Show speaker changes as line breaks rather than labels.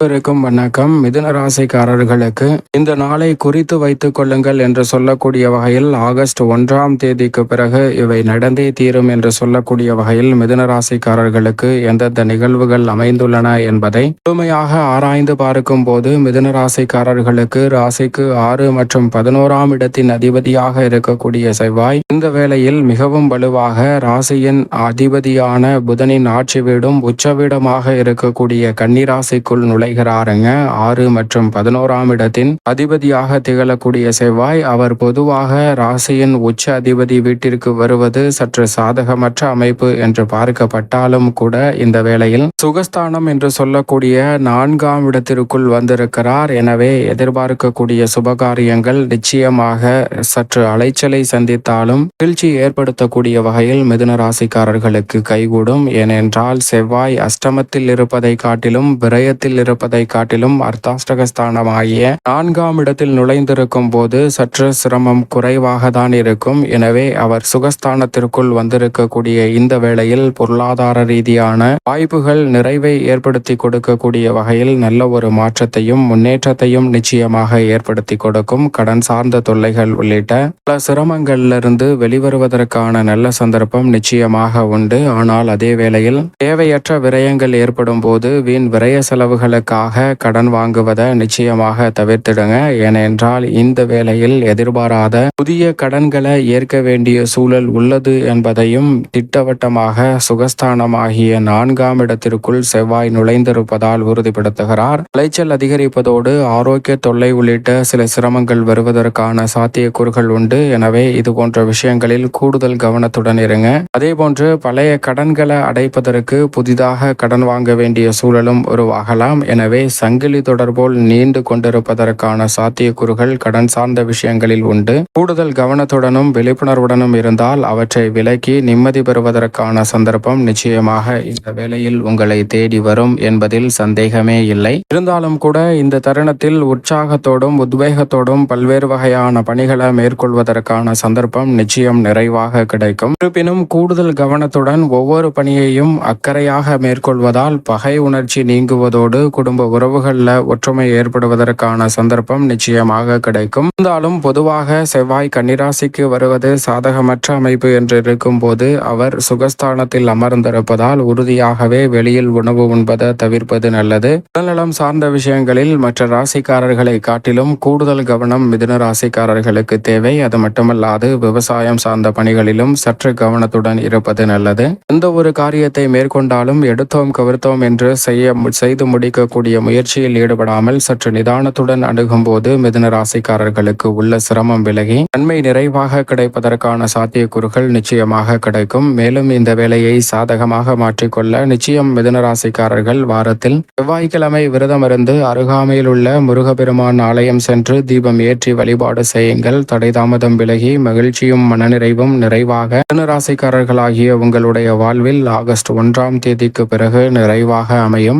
இருக்கும் வணக்கம். மிதுன ராசிக்காரர்களுக்கு இந்த நாளை குறித்து வைத்துக் கொள்ளுங்கள் என்று சொல்லக்கூடிய வகையில் ஆகஸ்ட் ஒன்றாம் தேதிக்கு பிறகு இவை நடந்தே தீரும் என்று சொல்லக்கூடிய வகையில் மிதுன ராசிக்காரர்களுக்கு எந்தெந்த நிகழ்வுகள் அமைந்துள்ளன என்பதை முழுமையாக ஆராய்ந்து பார்க்கும் போது மிதுன ராசிக்காரர்களுக்கு ராசிக்கு ஆறு மற்றும் பதினோராம் இடத்தின் அதிபதியாக இருக்கக்கூடிய செவ்வாய் இந்த வேளையில் மிகவும் வலுவாக ராசியின் அதிபதியான புதனின் ஆட்சி வீடும் உச்ச வீடமாக இருக்கக்கூடிய கன்னிராசிக்குள் நுழைகிறாருங்க ஆறு மற்றும் பதினோராம் இடத்தின் அதிபதியாக திகழக்கூடிய செவ்வாய் அவர் பொதுவாக ராசியின் உச்ச அதிபதி வீட்டிற்கு வருவது சற்று சாதகமற்ற அமைப்பு என்று பார்க்கப்பட்டாலும் கூட இந்த வேளையில் சுகஸ்தானம் என்று சொல்லக்கூடிய நான்காம் இடத்திற்குள் வந்திருக்கிறார். எனவே எதிர்பார்க்கக்கூடிய சுபகாரியங்கள் நிச்சயமாக சற்று அலைச்சலை சந்தித்தாலும் வீழ்ச்சி ஏற்படுத்தக்கூடிய வகையில் மிதுன ராசிக்காரர்களுக்கு கைகூடும். ஏனென்றால் செவ்வாய் அஷ்டமத்தில் இருப்பதை காட்டிலும் விரயத்தில் இருப்பதை காட்டிலும் அர்த்தாஷ்டகஸ்தானமாகிய நான்காம் இடத்தில் நுழைந்திருக்கும் போது சற்று சிரமம் குறைவாக தான் இருக்கும். எனவே அவர் சுகஸ்தானத்திற்குள் வந்திருக்கக்கூடிய இந்த வேளையில் பொருளாதார ரீதியான வாய்ப்புகள் நிறைவை ஏற்படுத்தி கொடுக்கக்கூடிய வகையில் நல்ல ஒரு மாற்றத்தையும் முன்னேற்றத்தையும் நிச்சயமாக ஏற்படுத்தி கொடுக்கும். கடன் சார்ந்த தொல்லைகள் உள்ளிட்ட பல சிரமங்களிலிருந்து வெளிவருவதற்கான நல்ல சந்தர்ப்பம் நிச்சயமாக உண்டு. ஆனால் அதே வேளையில் தேவையற்ற விரயங்கள் ஏற்படும் போது வீண் விரய செலவுகளுக்கு செலவுகளுக்காக கடன் வாங்குவதை நிச்சயமாக தவிர்த்திடுங்க. ஏனென்றால் இந்த வேளையில் எதிர்பாராத புதிய கடன்களை ஏற்க வேண்டிய சூழல் உள்ளது என்பதையும் திட்டவட்டமாக சுகஸ்தானமாகிய நான்காம் இடத்திற்குள் செவ்வாய் நுழைந்திருப்பதால் உறுதிப்படுத்துகிறார். விளைச்சல் அதிகரிப்பதோடு ஆரோக்கிய தொல்லை உள்ளிட்ட சில சிரமங்கள் வருவதற்கான சாத்தியக்கூறுகள் உண்டு. எனவே இது போன்ற விஷயங்களில் கூடுதல் கவனத்துடன் இருங்க. அதேபோன்று பழைய கடன்களை அடைப்பதற்கு புதிதாக கடன் வாங்க வேண்டிய சூழலும் உருவாகலாம். எனவே சங்கிலி தொடர்போல் நீண்டு கொண்டிருப்பதற்கான சாத்தியக்கூறுகள் கடன் சார்ந்த விஷயங்களில் உண்டு. கூடுதல் கவனத்துடனும் விழிப்புணர்வுடனும் இருந்தால் அவற்றை விலக்கி நிம்மதி பெறுவதற்கான சந்தர்ப்பம் நிச்சயமாக இந்த வேளையில் உங்களை தேடி வரும் என்பதில் சந்தேகமே இல்லை. இருந்தாலும் கூட இந்த தருணத்தில் உற்சாகத்தோடும் உத்வேகத்தோடும் பல்வேறு வகையான பணிகளை மேற்கொள்வதற்கான சந்தர்ப்பம் நிச்சயம் நிறைவாக கிடைக்கும். இருப்பினும் கூடுதல் கவனத்துடன் ஒவ்வொரு பணியையும் அக்கறையாக மேற்கொள்வதால் பகை உணர்ச்சி நீங்குவதோடு குடும்ப உறவுகளில் ஒற்றுமை ஏற்படுவதற்கான சந்தர்ப்பம் நிச்சயமாக கிடைக்கும். இருந்தாலும் பொதுவாக செவ்வாய் கன்னிராசிக்கு வருவது சாதகமற்ற அமைப்பு என்று இருக்கும் போது அவர் சுகஸ்தானத்தில் அமர்ந்திருப்பதால் உறுதியாகவே வெளியில் உணவு உண்பதை தவிர்ப்பது நல்லது. உடல்நலம் சார்ந்த விஷயங்களில் மற்ற ராசிக்காரர்களை காட்டிலும் கூடுதல் கவனம் மிதுன ராசிக்காரர்களுக்கு தேவை. அது மட்டுமல்லாது விவசாயம் சார்ந்த பணிகளிலும் சற்று கவனத்துடன் இருப்பது நல்லது. எந்த ஒரு காரியத்தை மேற்கொண்டாலும் எடுத்தோம் கவிர்த்தோம் என்று செய்ய செய்து முடிக்க முடிக்கக்கூடிய முயற்சியில் ஈடுபடாமல் சற்று நிதானத்துடன் அணுகும்போது மிதுன ராசிக்காரர்களுக்கு உள்ள சிரமம் விலகி நன்மை நிறைவாக கிடைப்பதற்கான சாத்தியக்கூறுகள் நிச்சயமாக கிடைக்கும். மேலும் இந்த வேலையை சாதகமாக மாற்றிக்கொள்ள நிச்சயம் மிதுன ராசிக்காரர்கள் வாரத்தில் செவ்வாய்க்கிழமை விரதமிருந்து அருகாமையில் உள்ள முருகபெருமான் ஆலயம் சென்று தீபம் ஏற்றி வழிபாடு செய்யுங்கள். தடை தாமதம் விலகி மகிழ்ச்சியும் மனநிறைவும் நிறைவாக மிதுன ராசிக்காரர்களாகிய உங்களுடைய வாழ்வில் ஆகஸ்ட் ஒன்றாம் தேதிக்கு பிறகு நிறைவாக அமையும்.